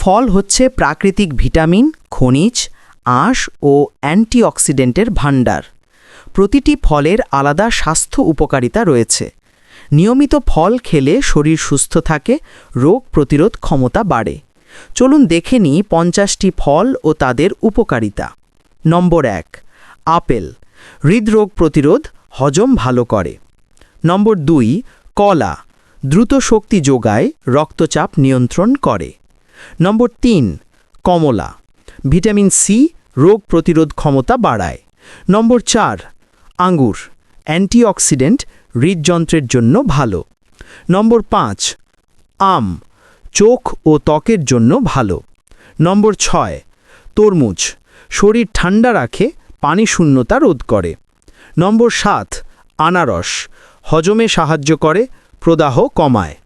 ফল হচ্ছে প্রাকৃতিক ভিটামিন, খনিজ, আঁশ ও অ্যান্টিঅক্সিডেন্টের ভাণ্ডার। প্রতিটি ফলের আলাদা স্বাস্থ্য উপকারিতা রয়েছে। নিয়মিত ফল খেলে শরীর সুস্থ থাকে, রোগ প্রতিরোধ ক্ষমতা বাড়ে। চলুন দেখে নিই পঞ্চাশটি ফল ও তাদের উপকারিতা। নম্বর এক, আপেল। হৃদরোগ প্রতিরোধ হজম ভালো করে। নম্বর দুই, কলা। দ্রুত শক্তি যোগায়, রক্তচাপ নিয়ন্ত্রণ করে। নম্বর তিন, কমলা। ভিটামিন সি রোগ প্রতিরোধ ক্ষমতা বাড়ায়। নম্বর চার, আঙ্গুর অ্যান্টিঅক্সিডেন্ট হৃদযন্ত্রের জন্য ভালো। নম্বর পাঁচ, আম, চোখ ও ত্বকের জন্য ভালো। নম্বর ছয়, তরমুজ, শরীর ঠান্ডা রাখে, পানি শূন্যতা রোধ করে। নম্বর সাত, আনারস, হজমে সাহায্য করে, প্রদাহ কমায়।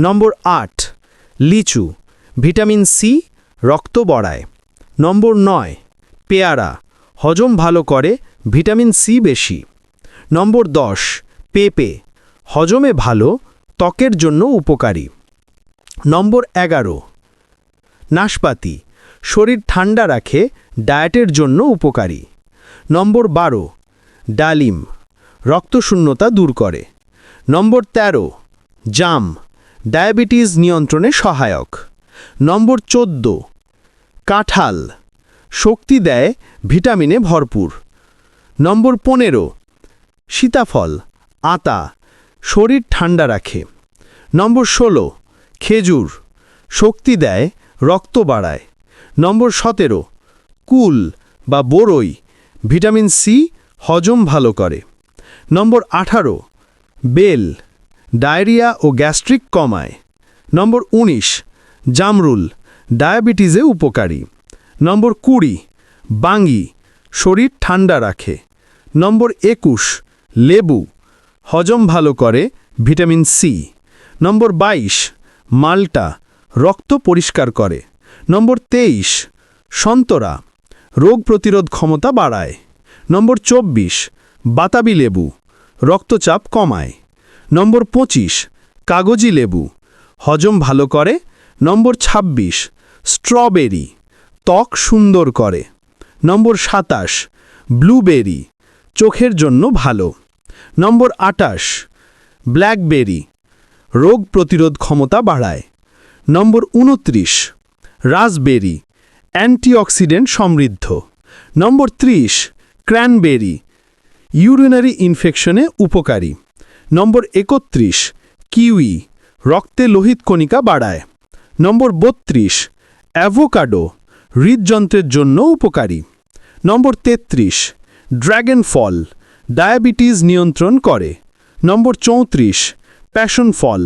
নম্বর আট, লিচু ভিটামিন সি, রক্ত বড়ায়। নম্বর নয়, পেয়ারা, হজম ভালো করে, ভিটামিন সি বেশি। নম্বর দশ, পেঁপে, হজমে ভালো, ত্বকের জন্য উপকারী। নম্বর এগারো, নাশপাতি, শরীর ঠান্ডা রাখে, ডায়েটের জন্য উপকারী। নম্বর বারো, ডালিম, রক্তশূন্যতা দূর করে। নম্বর ১৩ জাম, ডায়াবেটিস নিয়ন্ত্রণে সহায়ক। নম্বর চোদ্দ, কাঁঠাল। শক্তি দেয় ভিটামিনে ভরপুর। নম্বর পনেরো, সীতাফল, আতা। শরীর ঠান্ডা রাখে। নম্বর ষোলো, খেজুর। শক্তি দেয় রক্ত বাড়ায়। নম্বর সতেরো, কুল বা বরই ভিটামিন সি হজম ভালো করে। নম্বর আঠারো, বেল, ডায়রিয়া ও গ্যাস্ট্রিক কমায়। নম্বর ১৯ জামরুল, ডায়াবেটিসে উপকারী। নম্বর কুড়ি, বাঙ্গি, শরীর ঠান্ডা রাখে। নম্বর একুশ, লেবু, হজম ভালো করে, ভিটামিন সি। নম্বর ২২ মাল্টা, রক্ত পরিষ্কার করে। নম্বর তেইশ, সন্তরা, রোগ প্রতিরোধ ক্ষমতা বাড়ায়। নম্বর ২৪ বাতাবি লেবু, রক্তচাপ কমায়। নম্বর ২৫ কাগজি লেবু, হজম ভালো করে নম্বর ২৬ স্ট্রবেরি, ত্বক সুন্দর করে। নম্বর সাতাশ, ব্লুবেরি, চোখের জন্য ভালো। নম্বর আটাশ ব্ল্যাকবেরি, রোগ প্রতিরোধ ক্ষমতা বাড়ায়। নম্বর উনত্রিশ, রাসবেরি, অ্যান্টিঅক্সিডেন্ট সমৃদ্ধ। নম্বর ত্রিশ, ক্র্যানবেরি, ইউরিনারি ইনফেকশনে উপকারী। নম্বর একত্রিশ, কিউই, রক্তে লোহিত কণিকা বাড়ায়। নম্বর বত্রিশ, অ্যাভোকাডো হৃদযন্ত্রের জন্য উপকারী। নম্বর তেত্রিশ ড্র্যাগন ফল ডায়াবেটিস নিয়ন্ত্রণ করে। নম্বর চৌত্রিশ প্যাশন ফল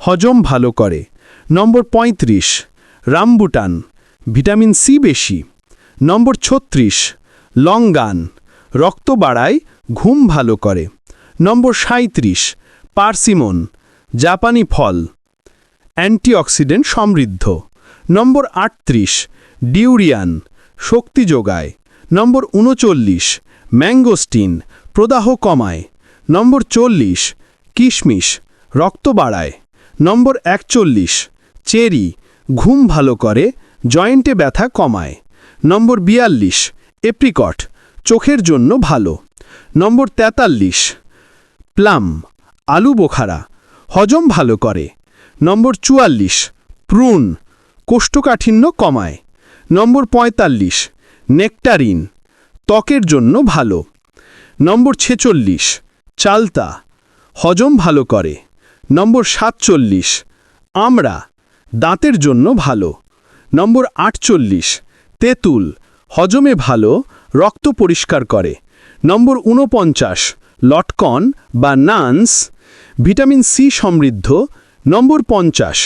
হজম ভালো করে। নম্বর ৩৫ রামবুটান ভিটামিন সি বেশি। নম্বর ছত্রিশ লঙ্গান রক্ত বাড়ায় ঘুম ভালো করে। নম্বর সাঁত্রিশ পার্সিমন জাপানি ফল অ্যান্টিঅক্সিডেন্ট সমৃদ্ধ। নম্বর আটত্রিশ, ডিউরিয়ান, শক্তি যোগায়। নম্বর উনচল্লিশ, ম্যাঙ্গোস্টিন, প্রদাহ কমায়। নম্বর চল্লিশ, কিশমিশ, রক্ত বাড়ায়। নম্বর একচল্লিশ, চেরি, ঘুম ভালো করে, জয়েন্টে ব্যথা কমায়। নম্বর বিয়াল্লিশ, এপ্রিকট, চোখের জন্য ভালো। নম্বর তেতাল্লিশ, প্লাম, আলু বোখারা, হজম ভালো করে। নম্বর চুয়াল্লিশ, প্রুন, কোষ্ঠকাঠিন্য কমায়। নম্বর পঁয়তাল্লিশ, নেকটারিন, ত্বকের জন্য ভালো। নম্বর ছেচল্লিশ, চালতা, হজম ভালো করে। নম্বর সাতচল্লিশ, আমড়া, দাঁতের জন্য ভালো। নম্বর আটচল্লিশ, তেঁতুল, হজমে ভালো, রক্ত পরিষ্কার করে। নম্বর ঊনপঞ্চাশ, লটকন বা নান্স, ভিটামিন সি সমৃদ্ধ নম্বর পঞ্চাশ,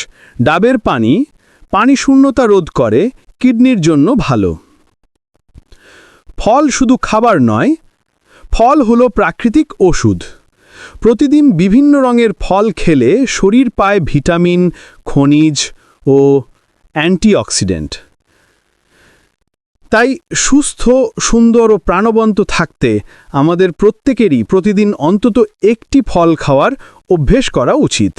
ডাবের পানি পানি শূন্যতা রোধ করে, কিডনির জন্য ভালো। ফল শুধু খাবার নয়, ফল হলো প্রাকৃতিক ওষুধ। প্রতিদিন বিভিন্ন রঙের ফল খেলে শরীর পায় ভিটামিন, খনিজ ও অ্যান্টিঅক্সিডেন্ট। তাই সুস্থ, সুন্দর ও প্রাণবন্ত থাকতে আমাদের প্রত্যেকেরই প্রতিদিন অন্তত একটি ফল খাওয়ার অভ্যেস করা উচিত।